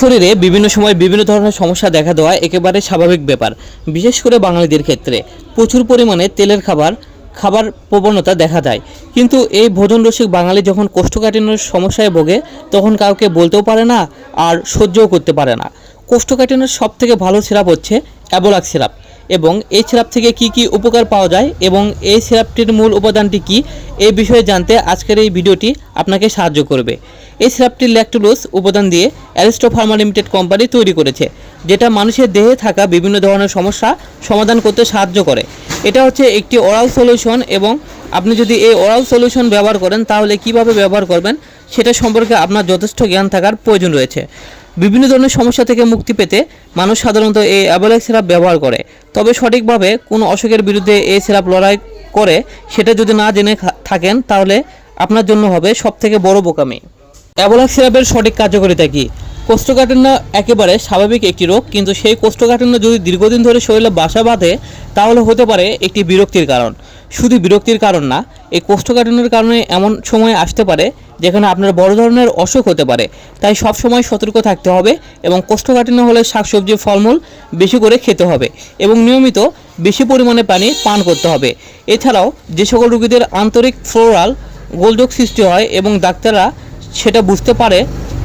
শরীরে বিভিন্ন সময় বিভিন্ন ধরনের সমস্যা দেখা দেওয়া একেবারে স্বাভাবিক ব্যাপার, বিশেষ করে বাঙালিদের ক্ষেত্রে। প্রচুর পরিমাণে তেলের খাবার খাবার প্রবণতা দেখা দেয়। কিন্তু এই ভোজন রসিক বাঙালি যখন কোষ্ঠকাঠিন্যের সমস্যায় ভোগে, তখন কাউকে বলতেও পারে না আর সহ্যও করতে পারে না। কোষ্ঠকাঠিন্যের সব থেকে ভালো সিরাপ হচ্ছে অ্যাবোলাক সিরাপ। এবং এই সিরাপ থেকে কি কি উপকার পাওয়া যায় এবং এই সিরাপটির মূল উপাদানটি কি এই বিষয়ে জানতে আজকের এই ভিডিওটি আপনাকে সাহায্য করবে। এই সিরাপটি ল্যাকটুলোস উপাদান দিয়ে অ্যারিস্টো ফার্মা লিমিটেড কোম্পানি তৈরি করেছে, যেটা মানুষের দেহে থাকা বিভিন্ন ধরনের সমস্যা সমাধান করতে সাহায্য করে। এটা হচ্ছে একটি ওরাল সলিউশন এবং আপনি যদি এই ওরাল সলিউশন ব্যবহার করেন, তাহলে কীভাবে ব্যবহার করবেন, সেটা সম্পর্কে আপনার যথেষ্ট জ্ঞান থাকার প্রয়োজন রয়েছে। বিভিন্ন ধরনের সমস্যা থেকে মুক্তি পেতে মানুষ সাধারণত এই অ্যাবোলেক সিরাপ ব্যবহার করে। তবে সঠিকভাবে কোনো অসুখের বিরুদ্ধে এই সিরাপ লড়াই করে সেটা যদি না জেনে থাকেন, তাহলে আপনার জন্য হবে সবথেকে বড় বোকামি। অ্যাবোলাক সিরাপের সঠিক কার্যকারিতা কী? কোষ্ঠকাঠিন্য একেবারে স্বাভাবিক একটি রোগ, কিন্তু সেই কোষ্ঠকাঠিন্য যদি দীর্ঘদিন ধরে শরীরে বাসা বাঁধে, তাহলে হতে পারে একটি বিরক্তির কারণ। শুধু বিরক্তির কারণ না, এই কোষ্ঠকাঠিন্যের কারণে এমন সময় আসতে পারে, যেখানে আপনার বড় ধরনের অসুখ হতে পারে। তাই সব সময় সতর্ক থাকতে হবে এবং কোষ্ঠকাঠিন্য হলে শাকসবজি, ফলমূল বেশি করে খেতে হবে এবং নিয়মিত বেশি পরিমাণে পানি পান করতে হবে। এছাড়াও যে সকল রোগীদের আন্তরিক ফ্লোরাল গোলযোগ সৃষ্টি হয় এবং ডাক্তাররা সেটা বুঝতে পারে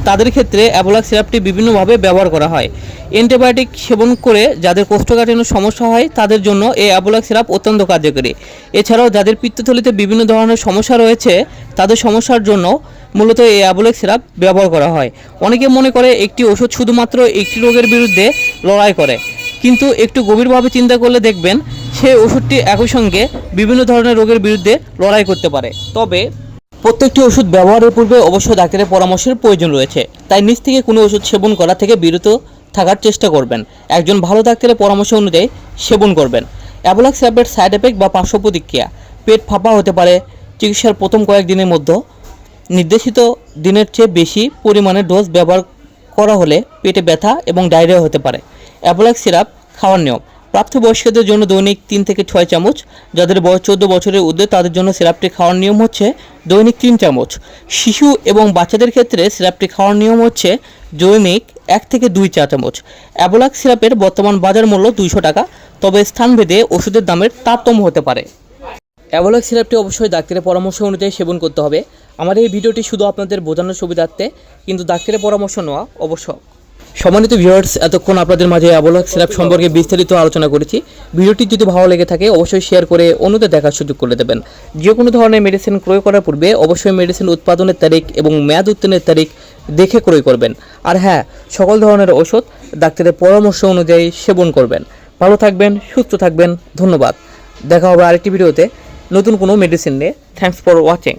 তাদের ক্ষেত্রে অ্যাবোলাক সিরাপটি বিভিন্নভাবে ব্যবহার করা হয়। অ্যান্টিবায়োটিক সেবন করে যাদের কোষ্ঠকাঠিন্য সমস্যা হয়, তাদের জন্য এই অ্যাবোলাক সিরাপ অত্যন্ত কার্যকরী। এছাড়াও যাদের পিত্তথলিতে বিভিন্ন ধরনের সমস্যা রয়েছে, তাদের সমস্যার জন্য মূলত এই অ্যাবোলাক সিরাপ ব্যবহার করা হয়। অনেকে মনে করে একটি ওষুধ শুধুমাত্র একটি রোগের বিরুদ্ধে লড়াই করে, কিন্তু একটু গভীরভাবে চিন্তা করলে দেখবেন, সেই ওষুধটি একই সঙ্গে বিভিন্ন ধরনের রোগের বিরুদ্ধে লড়াই করতে পারে। তবে প্রত্যেকটি ওষুধ ব্যবহারের পূর্বে অবশ্যই ডাক্তারের পরামর্শের প্রয়োজন রয়েছে, তাই নিজ থেকে কোনো ওষুধ সেবন করা থেকে বিরত থাকার চেষ্টা করবেন। একজন ভালো ডাক্তারের পরামর্শ অনুযায়ী সেবন করবেন। অ্যাবোলাক সিরাপের সাইড এফেক্ট বা পার্শ্ব প্রতিক্রিয়া, পেট ফাঁপা হতে পারে, চিকিৎসার প্রথম কয়েকদিনের মধ্যে। নির্দেশিত দিনের চেয়ে বেশি পরিমাণে ডোজ ব্যবহার করা হলে পেটে ব্যথা এবং ডায়রিয়া হতে পারে। অ্যাবোলাক সিরাপ খাওয়ার নিয়ম। প্রাপ্তবয়স্কদের জন্য দৈনিক তিন থেকে ছয় চামচ। যাদের বয়স চোদ্দ বছরের ঊর্ধ্বে, তাদের জন্য সিরাপটি খাওয়ার নিয়ম হচ্ছে দৈনিক তিন চামচ। শিশু এবং বাচ্চাদের ক্ষেত্রে সিরাপটি খাওয়ার নিয়ম হচ্ছে দৈনিক এক থেকে দুই চা চামচ। অ্যাবোলাক সিরাপের বর্তমান বাজার মূল্য দুইশো টাকা, তবে স্থানভেদে ওষুধের দামের তারতম্য হতে পারে। অ্যাবোলাক সিরাপটি অবশ্যই ডাক্তারের পরামর্শ অনুযায়ী সেবন করতে হবে। আমার এই ভিডিওটি শুধু আপনাদের বোঝানোর সুবিধার্থে, কিন্তু ডাক্তারের পরামর্শ নেওয়া অবশ্যক। সম্মানিত ভিউয়ার্স এতক্ষণ আপনাদের মাঝে অ্যাবোলাক সিরাপ সম্পর্কে বিস্তারিত আলোচনা করেছি। ভিডিওটি যদি ভালো লেগে থাকে, অবশ্যই শেয়ার করে অন্যদের দেখার সুযোগ করে দেবেন। যে কোনো ধরনের মেডিসিন ক্রয় করার পূর্বে অবশ্যই মেডিসিন উৎপাদনের তারিখ এবং মেয়াদ উত্তীর্ণের তারিখ দেখে ক্রয় করবেন। আর হ্যাঁ সকল ধরনের ওষুধ ডাক্তারের পরামর্শ অনুযায়ী সেবন করবেন। ভালো থাকবেন, সুস্থ থাকবেন, ধন্যবাদ। দেখা হবে আরেকটি ভিডিওতে। নতুন কোনো মেডিসিন নিয়ে। Thanks for watching